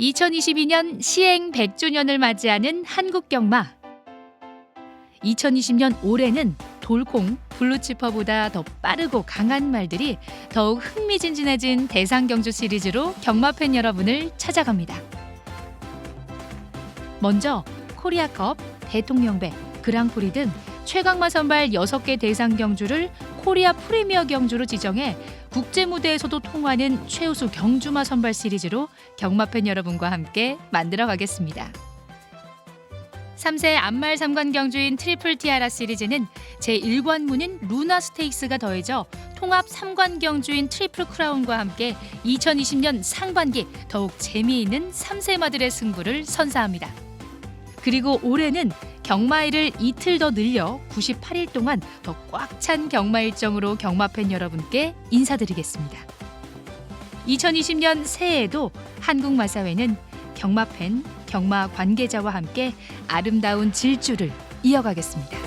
2022년 시행 100주년을 맞이하는 한국경마. 2020년 올해는 돌콩, 블루치퍼보다 더 빠르고 강한 말들이 더욱 흥미진진해진 대상 경주 시리즈로 경마팬 여러분을 찾아갑니다. 먼저 코리아컵, 대통령배, 그랑프리 등 최강마 선발 6개 대상 경주를 코리아 프리미어 경주로 지정해 국제 무대에서도 통하는 최우수 경주마 선발 시리즈로 경마 팬 여러분과 함께 만들어 가겠습니다. 3세 안말 3관 경주인 트리플 티아라 시리즈는 제1관문인 루나 스테이크스가 더해져 통합 3관 경주인 트리플 크라운과 함께 2020년 상반기 더욱 재미있는 3세마들의 승부를 선사합니다. 그리고 올해는 경마일을 이틀 더 늘려 98일 동안 더 꽉 찬 경마 일정으로 경마팬 여러분께 인사드리겠습니다. 2020년 새해에도 한국마사회는 경마팬, 경마 관계자와 함께 아름다운 질주를 이어가겠습니다.